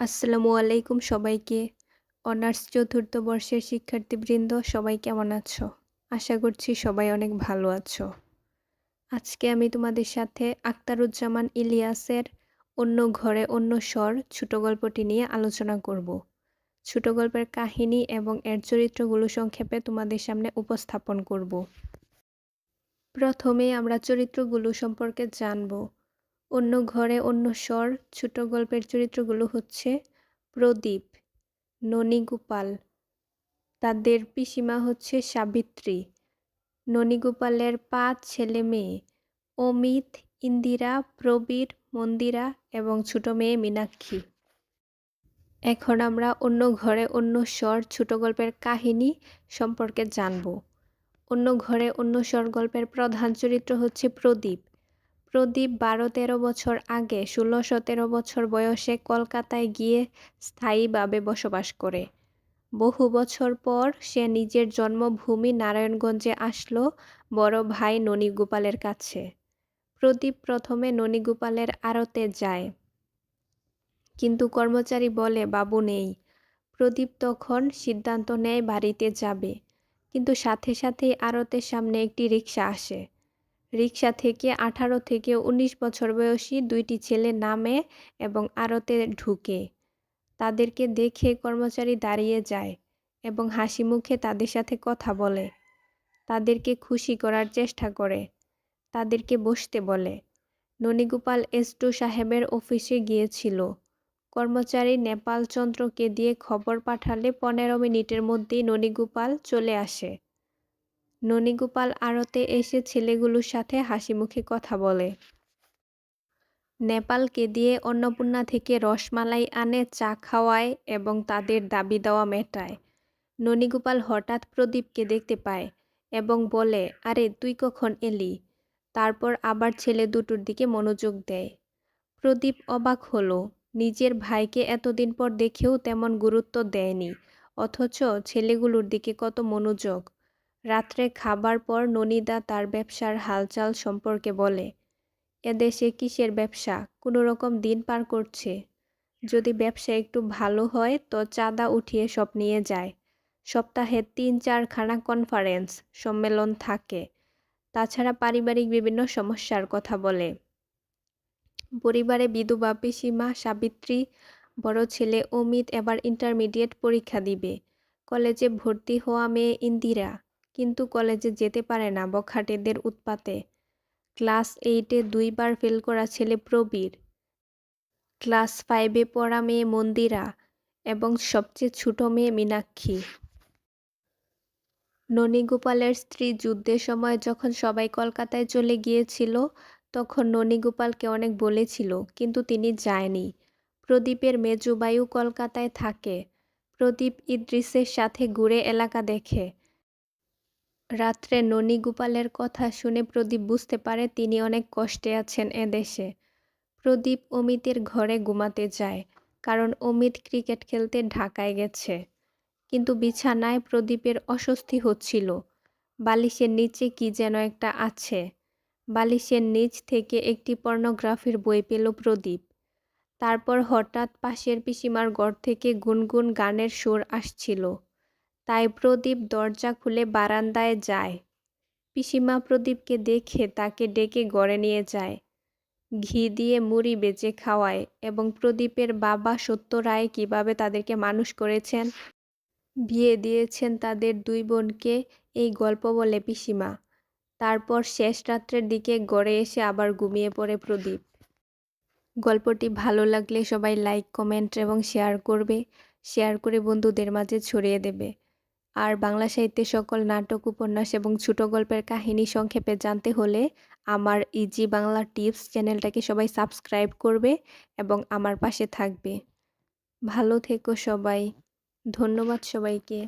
আসসালামু আলাইকুম সবাইকে। অনার্স চতুর্থ বর্ষের শিক্ষার্থীবৃন্দ, সবাই কেমন আছো? আশা করছি সবাই অনেক ভালো আছো। আজকে আমি তোমাদের সাথে আক্তারুজ্জামান ইলিয়াসের অন্য ঘরে অন্য স্বর ছোট গল্পটি নিয়ে আলোচনা করব। ছোট গল্পের কাহিনী এবং এর চরিত্রগুলো সংক্ষেপে তোমাদের সামনে উপস্থাপন করব। প্রথমে আমরা চরিত্রগুলো সম্পর্কে জানব। অন্য ঘরে অন্য স্বর, ছোট গল্পের চরিত্রগুলো হচ্ছে প্রদীপ, ননীগোপাল। তাদের পিসিমা হচ্ছে সাবিত্রী। ননীগোপালের পাঁচ ছেলে মেয়ে, অমিত, ইন্দিরা, প্রবীর, মন্দিরা এবং ছোট মেয়ে মীনাক্ষী। এখন আমরা অন্য ঘরে অন্য স্বর, ছোট গল্পের কাহিনী সম্পর্কে জানব। অন্য ঘরে অন্য স্বর গল্পের প্রধান চরিত্র হচ্ছে প্রদীপ। প্রদীপ বারো তেরো বছর আগে, ষোলো সতেরো বছর বয়সে কলকাতায় গিয়ে স্থায়ীভাবে বসবাস করে। বহু বছর পর সে নিজের জন্মভূমি নারায়ণগঞ্জে আসলো বড় ভাই ননীগোপালের কাছে। প্রদীপ প্রথমে ননীগোপালের আড়তে যায়। কিন্তু কর্মচারী বলে, বাবু নেই। প্রদীপ তখন সিদ্ধান্ত নেয় বাড়িতে যাবে। কিন্তু সাথে সাথেই আড়তের সামনে একটি রিক্সা আসে। রিকশা থেকে আঠারো থেকে ১৯ বছর বয়সী দুইটি ছেলে নামে এবং আড়তে ঢুকে। তাদেরকে দেখে কর্মচারী দাঁড়িয়ে যায় এবং হাসি মুখে তাদের সাথে কথা বলে। তাদেরকে খুশি করার চেষ্টা করে। তাদেরকে বসতে বলে। ননীগোপাল এসটু সাহেবের অফিসে গিয়েছিল। কর্মচারী নেপাল চন্দ্রকে দিয়ে খবর পাঠালে পনেরো মিনিটের মধ্যেই ননীগোপাল চলে আসে। ননীগোপাল আড়তে এসে ছেলেগুলোর সাথে হাসিমুখে কথা বলে। নেপালকে দিয়ে অন্নপূর্ণা থেকে রসমালাই আনে, চা খাওয়ায় এবং তাদের দাবি দেওয়া মেটায়। ননীগোপাল হঠাৎ প্রদীপকে দেখতে পায় এবং বলে, আরে, তুই কখন এলি? তারপর আবার ছেলে দুটোর দিকে মনোযোগ দেয়। প্রদীপ অবাক হলো, নিজের ভাইকে এতদিন পর দেখেও তেমন গুরুত্ব দেয়নি, অথচ ছেলেগুলোর দিকে কত মনোযোগ। রাত্রে খাবার পর ননিদা তার ব্যবসার হালচাল সম্পর্কে বলে এদেশে কিসের ব্যবসা? কোনো রকম দিন পার করছে। যদি ব্যবসা একটু ভালো হয় তো চাঁদা উঠিয়ে সব নিয়ে যায়। সপ্তাহে তিন চারখানা কনফারেন্স সম্মেলন থাকে। তাছাড়া পারিবারিক বিভিন্ন সমস্যার কথা বলে। পরিবারে বিধবা, পিসিমা, সাবিত্রী, বড় ছেলে অমিত এবার ইন্টারমিডিয়েট পরীক্ষা দিবে। কলেজে ভর্তি হওয়া মেয়ে ইন্দিরা। কিন্তু কলেজে যেতে পারে না বখাটেদের উৎপাতে। ক্লাস এইটে দুইবার ফেল করা ছেলে প্রবীর। ক্লাস ফাইভে পড়া মেয়ে মন্দিরা এবং সবচেয়ে ছোট মেয়ে মীনাক্ষী। ননীগোপালের স্ত্রী যুদ্ধের সময় যখন সবাই কলকাতায় চলে গিয়েছিল, তখন ননীগোপালকে অনেক বলেছিল, কিন্তু তিনি যায়নি। প্রদীপের মেজুবায়ু কলকাতায় থাকে। প্রদীপ ইদ্রিসের সাথে ঘুরে এলাকা দেখে। রাত্রে ননীগোপালের কথা শুনে প্রদীপ বুঝতে পারে তিনি অনেক কষ্টে আছেন এদেশে। প্রদীপ অমিতের ঘরে ঘুমাতে যায়, কারণ অমিত ক্রিকেট খেলতে ঢাকায় গেছে। কিন্তু বিছানায় প্রদীপের অস্বস্তি হচ্ছিল। বালিশের নিচে কি যেন একটা আছে। বালিশের নিচ থেকে একটি পর্নোগ্রাফির বই পেল প্রদীপ। তারপর হঠাৎ পাশের পিসিমার ঘর থেকে গুনগুন গানের সুর আসছিল। তাই প্রদীপ দরজা খুলে বারান্দায় যায়। পিসিমা প্রদীপকে দেখে তাকে ডেকে গড়ে নিয়ে যায়। ঘি দিয়ে মুড়ি বেচে খাওয়ায় এবং প্রদীপের বাবা সত্য রায় কীভাবে তাদেরকে মানুষ করেছেন? বিয়ে দিয়েছেন তাদের দুই বোনকে এই গল্প বলে পিসিমা। তারপর শেষ রাত্রের দিকে গড়ে এসে আবার ঘুমিয়ে পড়ে প্রদীপ। গল্পটি ভালো লাগলে সবাই লাইক, কমেন্ট এবং শেয়ার করবে। শেয়ার করে বন্ধুদের মাঝে ছড়িয়ে দেবে। আর বাংলা সাহিত্যের সকল নাটক, উপন্যাস এবং ছোট গল্পের কাহিনী সংক্ষেপে জানতে হলে আমার ইজি বাংলা টিপস চ্যানেলটাকে সবাই সাবস্ক্রাইব করবে এবং আমার পাশে থাকবে। ভালো থেকো সবাই। ধন্যবাদ সবাইকে।